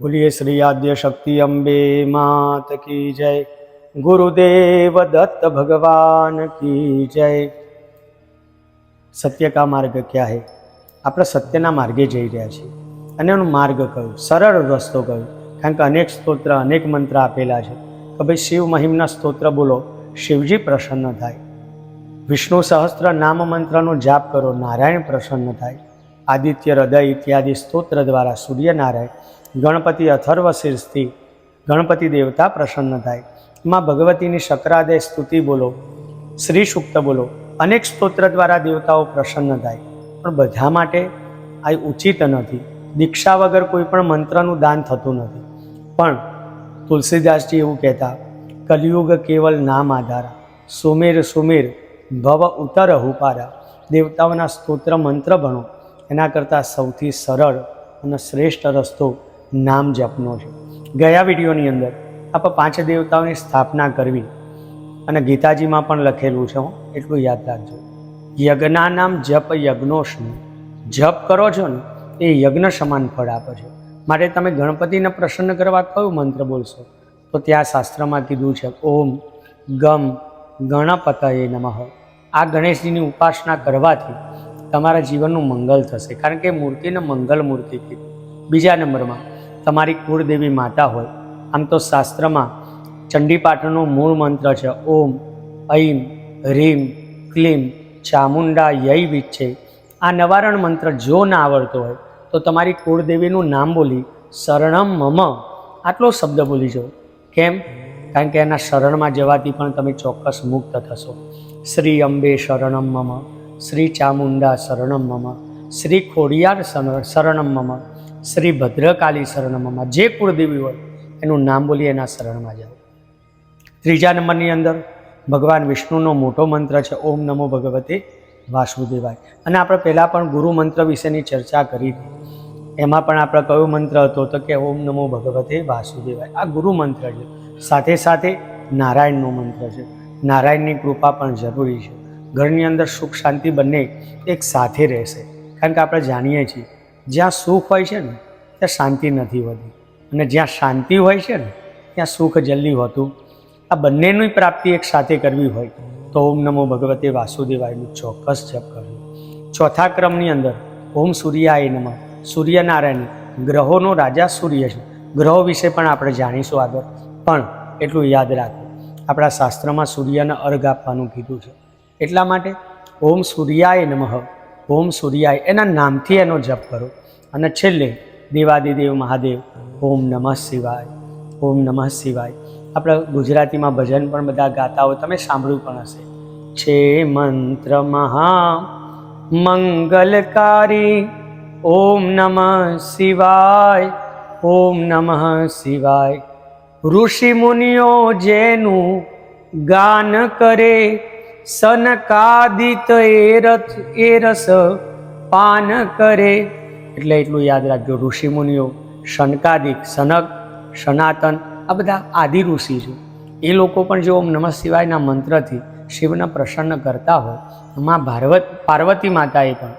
બોલીએ શ્રી આદ્ય શક્તિ અંબે માત કી જય. ગુરુદેવ દત્ત ભગવાન કી જય. સત્ય કા માર્ગ ક્યાં હે? આપણે સત્યના માર્ગે જઈ રહ્યા છીએ. અને એનો માર્ગ કયો? સરળ રસ્તો કયો? કારણ કે અનેક સ્તોત્ર, અનેક મંત્ર આપેલા છે. કે ભાઈ શિવ મહિમના સ્તોત્ર બોલો, શિવજી પ્રસન્ન થાય. વિષ્ણુ સહસ્ત્ર નામ મંત્રનો જાપ કરો, નારાયણ પ્રસન્ન થાય. આદિત્ય હૃદય ઇત્યાદિ સ્તોત્ર દ્વારા સૂર્યનારાયણ ગણપતિ અથર્વ શીર્ષથી ગણપતિ દેવતા પ્રસન્ન થાય. માં ભગવતીની શક્રાદય સ્તુતિ બોલો, શ્રી સુક્ત બોલો, અનેક સ્તોત્ર દ્વારા દેવતાઓ પ્રસન્ન થાય. પણ બધા માટે આ ઉચિત નથી. દીક્ષા વગર કોઈ પણ મંત્રનું દાન થતું નથી. પણ તુલસીદાસજી એવું કહેતા, કલિયુગ કેવલ નામ આધારા, સુમેર સુમેર, ભવ ઉતર હુપારા. દેવતાઓના સ્તોત્ર મંત્ર ભણો. એના કરતાં સૌથી સરળ અને શ્રેષ્ઠ રસ્તો નામ જપનો છે. ગયા વિડીયોની અંદર આપણે પાંચ દેવતાઓની સ્થાપના કરવી અને ગીતાજીમાં પણ લખેલું છે એટલું યાદ રાખજો. યજ્ઞા નામ જપ યજ્ઞોષ્ણ. જપ કરો છો ને, એ યજ્ઞ સમાન ફળ આપે છે. માટે તમે ગણપતિને પ્રસન્ન કરવા કયો મંત્ર બોલશો? તો ત્યાં શાસ્ત્રમાં કીધું છે, ઓમ ગમ ગણપતયે નમઃ. આ ગણેશજીની ઉપાસના કરવાથી તમારા જીવનનું મંગલ થશે. કારણ કે મૂર્તિને મંગલ મૂર્તિ કીધું. બીજા નંબરમાં તમારી કુળદેવી માતા હોય. આમ તો શાસ્ત્રમાં ચંડીપાઠનો મૂળ મંત્ર છે, ઓમ, ઐમ હ્રીમ ક્લીમ, ચામુંડા યય વિચ્છે. આ નવારણ મંત્ર જો ના આવડતો હોય, તો તમારી કુળદેવીનું નામ બોલી શરણમ મમ. આટલો શબ્દ બોલી જાઓ. કેમ? કારણ કે એના શરણમાં જવાથી પણ તમે ચોક્કસ મુક્ત થશો. શ્રી અંબે શરણમ મમ, શ્રી ચામુંડા શરણમ મમ, શ્રી ખોડિયાર શરણમ મમ. શ્રી ભદ્રકાલી શરણમાં જે કુળદેવી હોય, એનું નામ બોલી એના શરણમાં જાઓ ત્રીજા નંબરની અંદર ભગવાન વિષ્ણુનો મોટો મંત્ર છે, ઓમ નમો ભગવતે વાસુદેવાય. અને આપણે પહેલાં પણ ગુરુ મંત્ર વિશેની ચર્ચા કરી. હતી એમાં પણ આપણે કયો મંત્ર હતો તો કે ઓમ નમો ભગવતે વાસુદેવાય. આ ગુરુ મંત્ર છે. સાથે સાથે નારાયણનો મંત્ર છે. નારાયણની કૃપા પણ જરૂરી છે. ઘરની અંદર સુખ શાંતિ બંને એક સાથે રહેશે. કારણ કે આપણે જાણીએ છીએ જ્યાં સુખ હોય છે ને, ત્યાં શાંતિ નથી હોતી. અને જ્યાં શાંતિ હોય છે ને, ત્યાં સુખ જલ્દી હોતું. આ બંનેની પ્રાપ્તિ એક સાથે કરવી હોય તો ઓમ નમો ભગવતે વાસુદેવાયનું ચોક્કસ જપ કરવું. ચોથા ક્રમની અંદર ઓમ સૂર્યાય નમ. સૂર્યનારાયણ ગ્રહોનો રાજા સૂર્ય છે. ગ્રહો વિશે પણ આપણે જાણીશું આગળ. પણ એટલું યાદ રાખો આપણા શાસ્ત્રમાં સૂર્યને અર્ઘ આપવાનું કીધું છે. એટલા માટે ઓમ સૂર્યાય નમઃ. ઓમ સૂર્યાય, એના નામથી એનો જપ કરો. અને છેલ્લે દેવાદિદેવ મહાદેવ, ઓમ નમઃ શિવાય, ઓમ નમઃ શિવાય. આપણે ગુજરાતીમાં ભજન પણ બધા ગાતા હોય, તમે સાંભળ્યું પણ હશે. છે મંત્ર મહા, મંગલકારી, ઓમ નમઃ શિવાય, ઓમ નમઃ શિવાય. ઋષિ મુનિઓ જેનું ગાન કરે સનકાદિત એ રસ પાન કરે. એટલે એટલું યાદ રાખજો ઋષિ મુનિઓ શનકાદિક સનક સનાતન, આ બધા આદિ ઋષિ છે. એ લોકો પણ જો ઓમ નમઃ શિવાયના મંત્રથી શિવને પ્રસન્ન કરતા હોયમાં ભારવત, પાર્વતી માતાએ પણ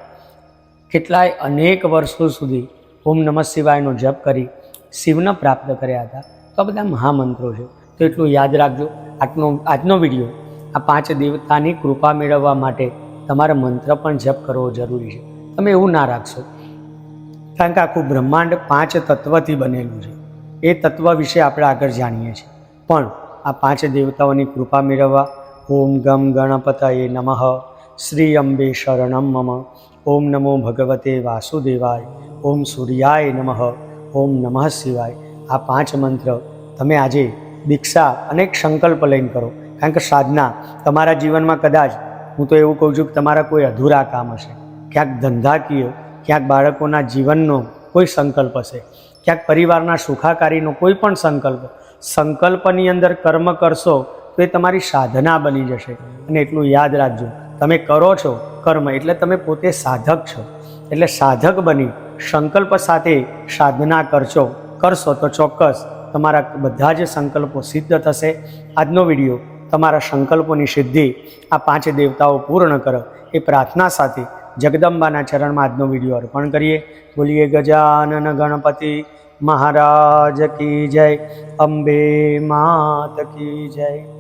કેટલાય અનેક વર્ષો સુધી ઓમ નમઃ શિવાયનો જપ કરી શિવને પ્રાપ્ત કર્યા હતા. તો આ બધા મહામંત્રો છે. તો એટલું યાદ રાખજો. આજનો આજનો વીડિયો આ પાંચ દેવતાની કૃપા મેળવવા માટે તમારે મંત્ર પણ જપ કરવો જરૂરી છે. તમે એવું ના રાખશો. કારણ કે આખું બ્રહ્માંડ પાંચ તત્વથી બનેલું છે. એ તત્વ વિશે આપણે આગળ જાણીએ છીએ. પણ આ પાંચ દેવતાઓની કૃપા મેળવવા ઓમ ગમ ગણપતયે નમઃ. શ્રી અંબે શરણમ મમ. ઓમ નમો ભગવતે વાસુદેવાય. ઓમ સૂર્યાય નમઃ. ઓમ નમઃ શિવાય. આ પાંચ મંત્ર તમે આજે દીક્ષા અનેક સંકલ્પ લઈને કરો. કારણ કે સાધના તમારા જીવનમાં કદાચ, હું તો એવું કહું છું કે તમારા કોઈ અધૂરા કામ હશે. ક્યાંક ધંધાકીય, ક્યાંક બાળકોના જીવનનો કોઈ સંકલ્પ હશે. ક્યાંક પરિવારના સુખાકારીનો કોઈ પણ સંકલ્પ. સંકલ્પની અંદર કર્મ કરશો તો એ તમારી સાધના બની જશે. અને એટલું યાદ રાખજો, તમે કરો છો કર્મ એટલે તમે પોતે સાધક છો. એટલે સાધક બની, સંકલ્પ સાથે સાધના કરશો કરશો તો ચોક્કસ તમારા બધા જ સંકલ્પો સિદ્ધ થશે. આજનો વીડિયો તમારા સંકલ્પોની સિદ્ધિ આ પાંચ દેવતાઓ પૂર્ણ કરો એ પ્રાર્થના સાથે જગદંબાના ચરણમાં આજનો વીડિયો અર્પણ કરીએ. બોલીએ, ગજાનન ગણપતિ મહારાજ કી જય, અંબે માત કી જય.